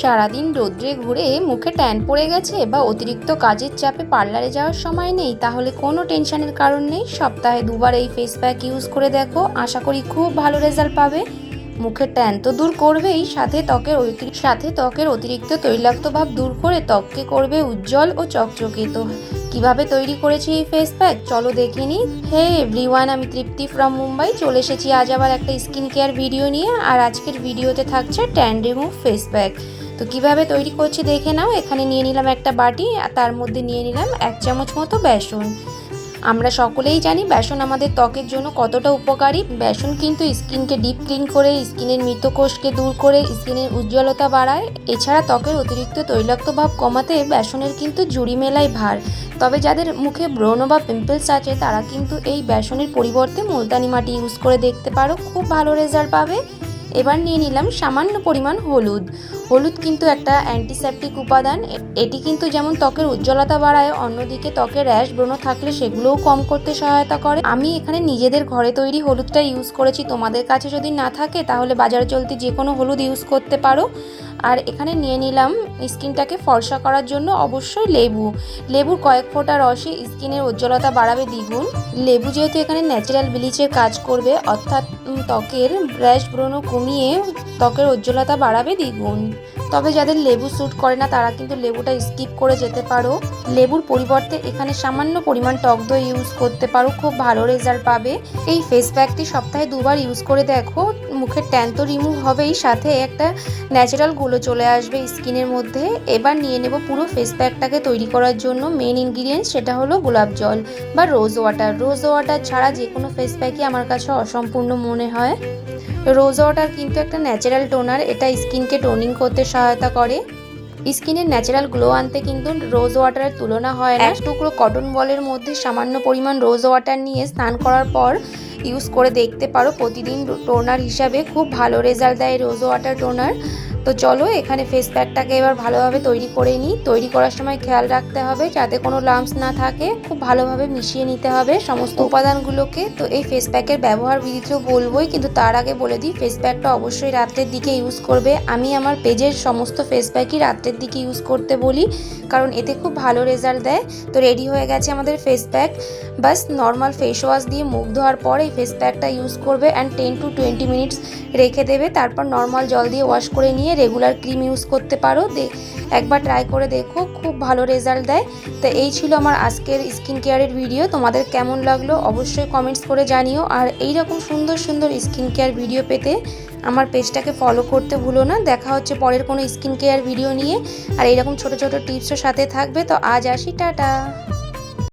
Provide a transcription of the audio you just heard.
সারাদিন রোদ্রে ঘুরে মুখে ট্যান পড়ে গেছে বা অতিরিক্ত কাজের চাপে পার্লারে যাওয়ার সময় নেই, তাহলে কোনো টেনশনের কারণ নেই। সপ্তাহে দুবার এই ফেস প্যাক ইউজ করে দেখো। আশা করি খুব ভালো রেজাল্ট পাবে। মুখের ট্যান তো দূর করবেই, সাথে ত্বকের সাথে ত্বকের অতিরিক্ত তৈলাক্ত ভাব দূর করে ত্বককে করবে উজ্জ্বল ও চকচকে তো কীভাবে তৈরি করেছি এই ফেস প্যাক চলো দেখে নিই। হে এভরিওয়ান আমি তৃপ্তি ফ্রম মুম্বাই। চলে এসেছি আজ আবার একটা স্কিন কেয়ার ভিডিও নিয়ে। আর আজকের ভিডিওতে থাকছে ট্যান রিমুভ ফেস প্যাক তো কীভাবে তৈরি করছি দেখে নাও। এখানে নিয়ে নিলাম একটা বাটি আর তার মধ্যে নিয়ে নিলাম এক চামচ মতো বেসন। আমরা সকলেই জানি বেসন আমাদের ত্বকের জন্য কতটা উপকারী। বেসন কিন্তু স্কিনকে ডিপ ক্লিন করে, স্কিনের মৃত কোষকে দূর করে, স্কিনের উজ্জ্বলতা বাড়ায়। এছাড়া ত্বকের অতিরিক্ত তৈলাক্ত ভাব কমাতে বেসনের কিন্তু জুড়ি মেলাই ভার। তবে যাদের মুখে ব্রণ বা পিম্পলস আছে, তারা কিন্তু এই বেসনের পরিবর্তে মুলতানি মাটি ইউজ করে দেখতে পারো। খুব ভালো রেজাল্ট পাবে। এবার নিয়ে নিলাম সামান্য পরিমাণ হলুদ। হলুদ কিন্তু একটা অ্যান্টিসেপটিক উপাদান। এটি কিন্তু যেমন ত্বকের উজ্জ্বলতা বাড়ায়, অন্যদিকে ত্বকের র্যাশ ব্রণ থাকলে সেগুলোও কম করতে সহায়তা করে। আমি এখানে নিজেদের ঘরে তৈরি হলুদটা ইউজ করেছি। তোমাদের কাছে যদি না থাকে, তাহলে বাজারে চলতি যে কোনো হলুদ ইউজ করতে পারো। আর এখানে নিয়ে নিলাম স্কিনটাকে ফর্সা করার জন্য অবশ্যই লেবু। লেবুর কয়েক ফোঁটা রসে স্কিনের উজ্জ্বলতা বাড়াবে দ্বিগুণ। লেবু যেহেতু এখানে ন্যাচারাল ব্লিচের কাজ করবে, অর্থাৎ ত্বকের ব্র্যাশ ব্রণ কমিয়ে ত্বকের উজ্জ্বলতা বাড়াবে দ্বিগুণ। তবে যাদের লেবু স্যুট করে না, তারা কিন্তু লেবুটা স্কিপ করে যেতে পারো। লেবুর পরিবর্তে এখানে সামান্য পরিমাণ টক দই ইউজ করতে পারো, খুব ভালো রেজাল্ট পাবে। এই ফেস প্যাকটি সপ্তাহে দুবার ইউজ করে দেখো মুখের ট্যান তো রিমুভ হবেই, সাথে একটা ন্যাচারালগুলো চলে আসবে স্কিনের মধ্যে। এবার নিয়ে নেব পুরো ফেস প্যাকটাকে তৈরি করার জন্য। মেন ইনগ্রিডিয়েন্টস সেটা হলো গোলাপ জল বা রোজ ওয়াটার রোজ ওয়াটার ছাড়া যে কোনো ফেস প্যাকই আমার কাছে অসম্পূর্ণ মনে হয়। রোজ ওয়াটার কিন্তু একটা ন্যাচারাল টোনার এটা স্কিনকে টোনিং করতে সহায়তা করে। স্কিনের ন্যাচারাল গ্লো আনতে কিন্তু রোজ ওয়াটারের তুলনা হয় না। টুকরো কটন বলের মধ্যে সামান্য পরিমাণ রোজ ওয়াটার নিয়ে স্নান করার পর ইউজ করে দেখতে পারো। প্রতিদিন টোনার হিসাবে খুব ভালো রেজাল্ট দেয় রোজ ওয়াটার টোনার তো চলো, এখানে ফেস প্যাকটাকে এবার ভালোভাবে তৈরি করে নিই। তৈরি করার সময় খেয়াল রাখতে হবে যাতে কোনো লাম্পস না থাকে। খুব ভালোভাবে মিশিয়ে নিতে হবে সমস্ত উপাদানগুলোকে। তো এই ফেস প্যাকের ব্যবহার বিধিতেও বলবোই, কিন্তু তার আগে বলে দিই ফেস প্যাকটা অবশ্যই রাত্রের দিকে ইউজ করবে। আমি আমার পেজের সমস্ত ফেস প্যাকই রাত্রের দিকে ইউজ করতে বলি, কারণ এতে খুব ভালো রেজাল্ট দেয়। তো রেডি হয়ে গেছে আমাদের ফেস প্যাক বাস নর্মাল ফেস ওয়াশ দিয়ে মুখ ধোয়ার পর এই ফেস প্যাকটা ইউজ করবে and ten to twenty minutes রেখে দেবে। তারপর নর্মাল জল দিয়ে ওয়াশ করে নিয়ে রেগুলার ক্রিম ইউজ করতে পারো। একবার ট্রাই করে দেখো, খুব ভালো রেজাল্ট দেয়। তো এই ছিল আমার আজকের স্কিন কেয়ারের ভিডিও তোমাদের কেমন লাগল অবশ্যই কমেন্টস করে জানিও। আর এই রকম সুন্দর সুন্দর স্কিন কেয়ার ভিডিও পেতে আমার পেজটাকে ফলো করতে ভুলো না। দেখা হচ্ছে পরের কোনো স্কিন কেয়ার ভিডিও নিয়ে। আর এইরকম ছোট ছোট টিপসও সাথে থাকবে। তো আজ আসি, টাটা!